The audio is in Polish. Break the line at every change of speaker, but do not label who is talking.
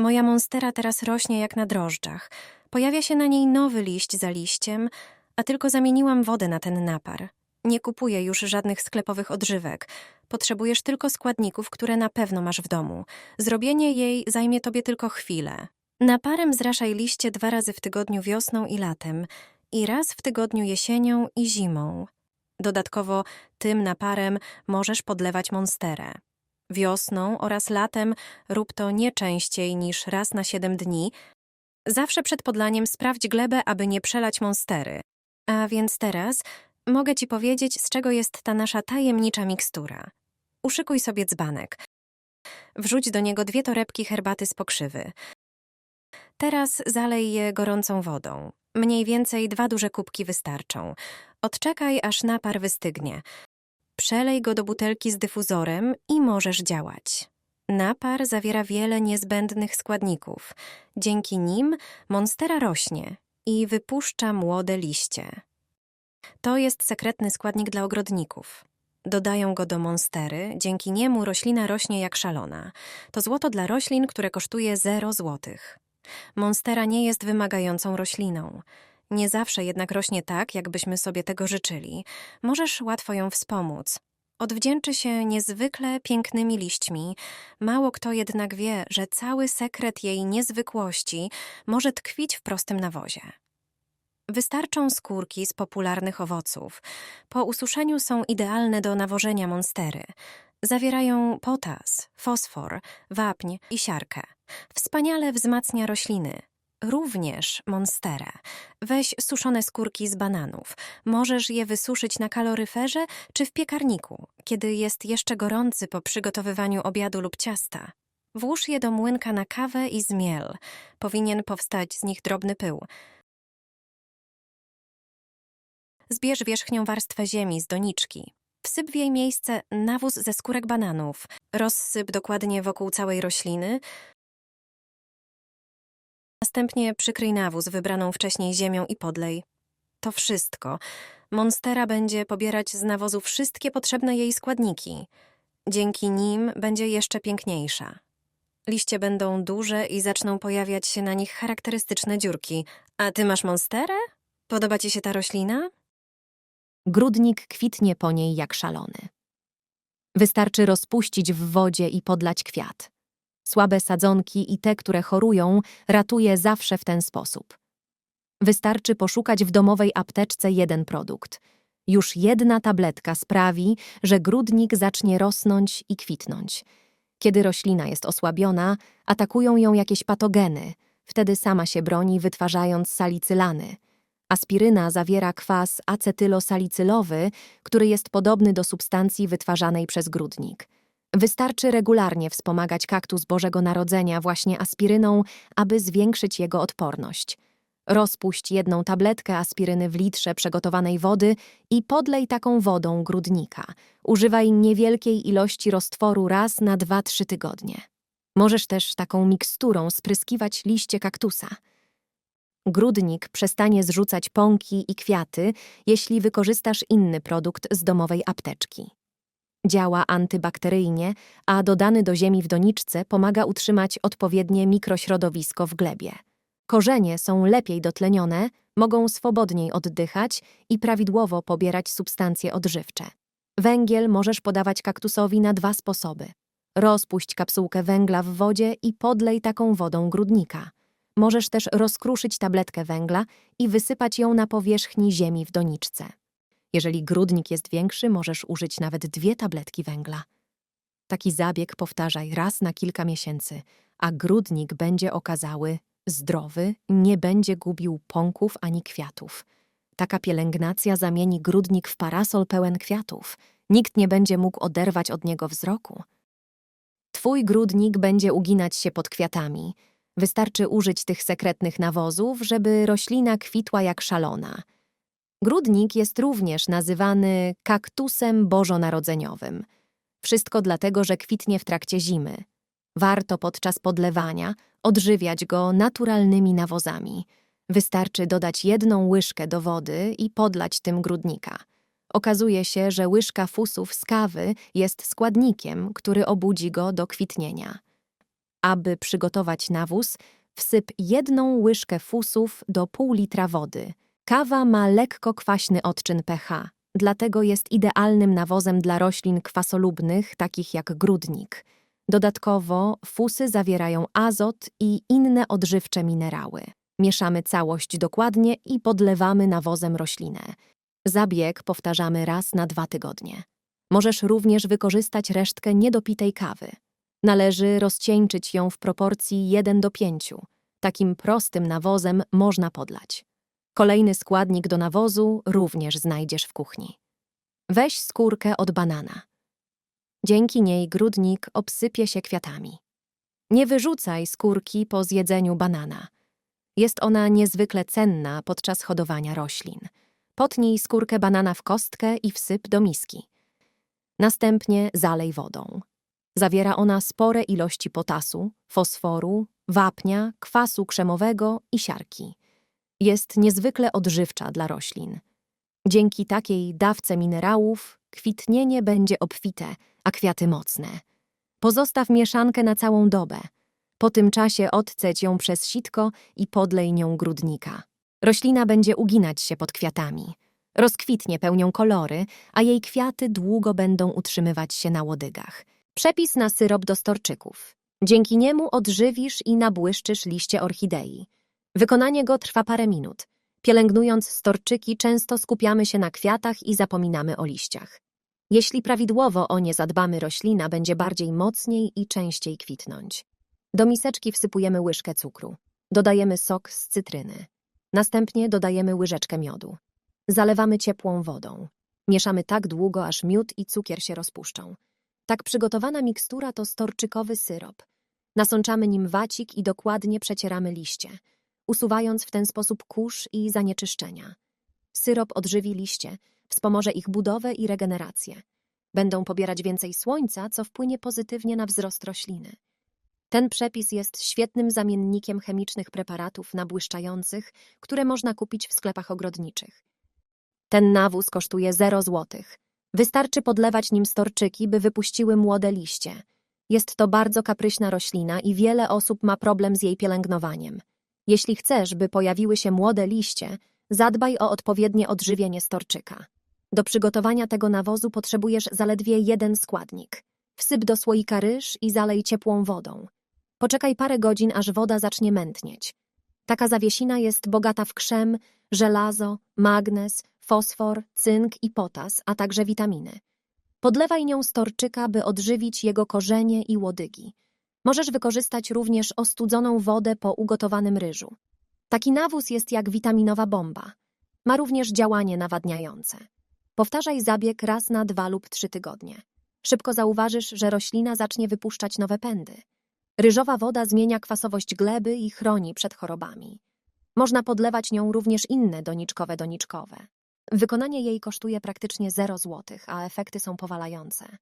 Moja monstera teraz rośnie jak na drożdżach. Pojawia się na niej nowy liść za liściem, a tylko zamieniłam wodę na ten napar. Nie kupuję już żadnych sklepowych odżywek. Potrzebujesz tylko składników, które na pewno masz w domu. Zrobienie jej zajmie tobie tylko chwilę. Naparem zraszaj liście dwa razy w tygodniu wiosną i latem i raz w tygodniu jesienią i zimą. Dodatkowo tym naparem możesz podlewać monsterę. Wiosną oraz latem rób to nie częściej niż raz na 7 dni. Zawsze przed podlaniem sprawdź glebę, aby nie przelać monstery. A więc teraz mogę ci powiedzieć, z czego jest ta nasza tajemnicza mikstura. Uszykuj sobie dzbanek. Wrzuć do niego dwie torebki herbaty z pokrzywy. Teraz zalej je gorącą wodą. Mniej więcej dwa duże kubki wystarczą. Odczekaj, aż napar wystygnie. Przelej go do butelki z dyfuzorem i możesz działać. Napar zawiera wiele niezbędnych składników. Dzięki nim monstera rośnie i wypuszcza młode liście. To jest sekretny składnik dla ogrodników. Dodają go do monstery, dzięki niemu roślina rośnie jak szalona. To złoto dla roślin, które kosztuje 0 złotych. Monstera nie jest wymagającą rośliną. Nie zawsze jednak rośnie tak, jakbyśmy sobie tego życzyli. Możesz łatwo ją wspomóc. Odwdzięczy się niezwykle pięknymi liśćmi. Mało kto jednak wie, że cały sekret jej niezwykłości może tkwić w prostym nawozie. Wystarczą skórki z popularnych owoców. Po ususzeniu są idealne do nawożenia monstery. Zawierają potas, fosfor, wapń i siarkę. Wspaniale wzmacnia rośliny. Również monsterę. Weź suszone skórki z bananów. Możesz je wysuszyć na kaloryferze czy w piekarniku, kiedy jest jeszcze gorący po przygotowywaniu obiadu lub ciasta. Włóż je do młynka na kawę i zmiel. Powinien powstać z nich drobny pył. Zbierz wierzchnią warstwę ziemi z doniczki. Wsyp w jej miejsce nawóz ze skórek bananów. Rozsyp dokładnie wokół całej rośliny. Następnie przykryj nawóz wybraną wcześniej ziemią i podlej. To wszystko. Monstera będzie pobierać z nawozu wszystkie potrzebne jej składniki. Dzięki nim będzie jeszcze piękniejsza. Liście będą duże i zaczną pojawiać się na nich charakterystyczne dziurki. A ty masz monsterę? Podoba ci się ta roślina?
Grudnik kwitnie po niej jak szalony. Wystarczy rozpuścić w wodzie i podlać kwiat. Słabe sadzonki i te, które chorują, ratuje zawsze w ten sposób. Wystarczy poszukać w domowej apteczce jeden produkt. Już jedna tabletka sprawi, że grudnik zacznie rosnąć i kwitnąć. Kiedy roślina jest osłabiona, atakują ją jakieś patogeny. Wtedy sama się broni, wytwarzając salicylany. Aspiryna zawiera kwas acetylosalicylowy, który jest podobny do substancji wytwarzanej przez grudnik. Wystarczy regularnie wspomagać kaktus Bożego Narodzenia właśnie aspiryną, aby zwiększyć jego odporność. Rozpuść jedną tabletkę aspiryny w litrze przygotowanej wody i podlej taką wodą grudnika. Używaj niewielkiej ilości roztworu raz na 2-3 tygodnie. Możesz też taką miksturą spryskiwać liście kaktusa. Grudnik przestanie zrzucać pąki i kwiaty, jeśli wykorzystasz inny produkt z domowej apteczki. Działa antybakteryjnie, a dodany do ziemi w doniczce pomaga utrzymać odpowiednie mikrośrodowisko w glebie. Korzenie są lepiej dotlenione, mogą swobodniej oddychać i prawidłowo pobierać substancje odżywcze. Węgiel możesz podawać kaktusowi na dwa sposoby. Rozpuść kapsułkę węgla w wodzie i podlej taką wodą grudnika. Możesz też rozkruszyć tabletkę węgla i wysypać ją na powierzchni ziemi w doniczce. Jeżeli grudnik jest większy, możesz użyć nawet dwie tabletki węgla. Taki zabieg powtarzaj raz na kilka miesięcy, a grudnik będzie okazały, zdrowy, nie będzie gubił pąków ani kwiatów. Taka pielęgnacja zamieni grudnik w parasol pełen kwiatów. Nikt nie będzie mógł oderwać od niego wzroku. Twój grudnik będzie uginać się pod kwiatami. Wystarczy użyć tych sekretnych nawozów, żeby roślina kwitła jak szalona. Grudnik jest również nazywany kaktusem bożonarodzeniowym. Wszystko dlatego, że kwitnie w trakcie zimy. Warto podczas podlewania odżywiać go naturalnymi nawozami. Wystarczy dodać jedną łyżkę do wody i podlać tym grudnika. Okazuje się, że łyżka fusów z kawy jest składnikiem, który obudzi go do kwitnienia. Aby przygotować nawóz, wsyp jedną łyżkę fusów do pół litra wody. Kawa ma lekko kwaśny odczyn pH, dlatego jest idealnym nawozem dla roślin kwasolubnych, takich jak grudnik. Dodatkowo fusy zawierają azot i inne odżywcze minerały. Mieszamy całość dokładnie i podlewamy nawozem roślinę. Zabieg powtarzamy raz na dwa tygodnie. Możesz również wykorzystać resztkę niedopitej kawy. Należy rozcieńczyć ją w proporcji 1 do 5. Takim prostym nawozem można podlać. Kolejny składnik do nawozu również znajdziesz w kuchni. Weź skórkę od banana. Dzięki niej grudnik obsypie się kwiatami. Nie wyrzucaj skórki po zjedzeniu banana. Jest ona niezwykle cenna podczas hodowania roślin. Potnij skórkę banana w kostkę i wsyp do miski. Następnie zalej wodą. Zawiera ona spore ilości potasu, fosforu, wapnia, kwasu krzemowego i siarki. Jest niezwykle odżywcza dla roślin. Dzięki takiej dawce minerałów kwitnienie będzie obfite, a kwiaty mocne. Pozostaw mieszankę na całą dobę. Po tym czasie odceć ją przez sitko i podlej nią grudnika. Roślina będzie uginać się pod kwiatami. Rozkwitnie pełnią kolory, a jej kwiaty długo będą utrzymywać się na łodygach. Przepis na syrop do storczyków. Dzięki niemu odżywisz i nabłyszczysz liście orchidei. Wykonanie go trwa parę minut. Pielęgnując storczyki, często skupiamy się na kwiatach i zapominamy o liściach. Jeśli prawidłowo o nie zadbamy, roślina będzie bardziej mocniej i częściej kwitnąć. Do miseczki wsypujemy łyżkę cukru. Dodajemy sok z cytryny. Następnie dodajemy łyżeczkę miodu. Zalewamy ciepłą wodą. Mieszamy tak długo, aż miód i cukier się rozpuszczą. Tak przygotowana mikstura to storczykowy syrop. Nasączamy nim wacik i dokładnie przecieramy liście, usuwając w ten sposób kurz i zanieczyszczenia. Syrop odżywi liście, wspomoże ich budowę i regenerację. Będą pobierać więcej słońca, co wpłynie pozytywnie na wzrost rośliny. Ten przepis jest świetnym zamiennikiem chemicznych preparatów nabłyszczających, które można kupić w sklepach ogrodniczych. Ten nawóz kosztuje 0 złotych. Wystarczy podlewać nim storczyki, by wypuściły młode liście. Jest to bardzo kapryśna roślina i wiele osób ma problem z jej pielęgnowaniem. Jeśli chcesz, by pojawiły się młode liście, zadbaj o odpowiednie odżywienie storczyka. Do przygotowania tego nawozu potrzebujesz zaledwie jeden składnik. Wsyp do słoika ryż i zalej ciepłą wodą. Poczekaj parę godzin, aż woda zacznie mętnieć. Taka zawiesina jest bogata w krzem, żelazo, magnez, fosfor, cynk i potas, a także witaminy. Podlewaj nią storczyka, by odżywić jego korzenie i łodygi. Możesz wykorzystać również ostudzoną wodę po ugotowanym ryżu. Taki nawóz jest jak witaminowa bomba. Ma również działanie nawadniające. Powtarzaj zabieg raz na dwa lub trzy tygodnie. Szybko zauważysz, że roślina zacznie wypuszczać nowe pędy. Ryżowa woda zmienia kwasowość gleby i chroni przed chorobami. Można podlewać nią również inne doniczkowe doniczkowe. Wykonanie jej kosztuje praktycznie 0 zł, a efekty są powalające.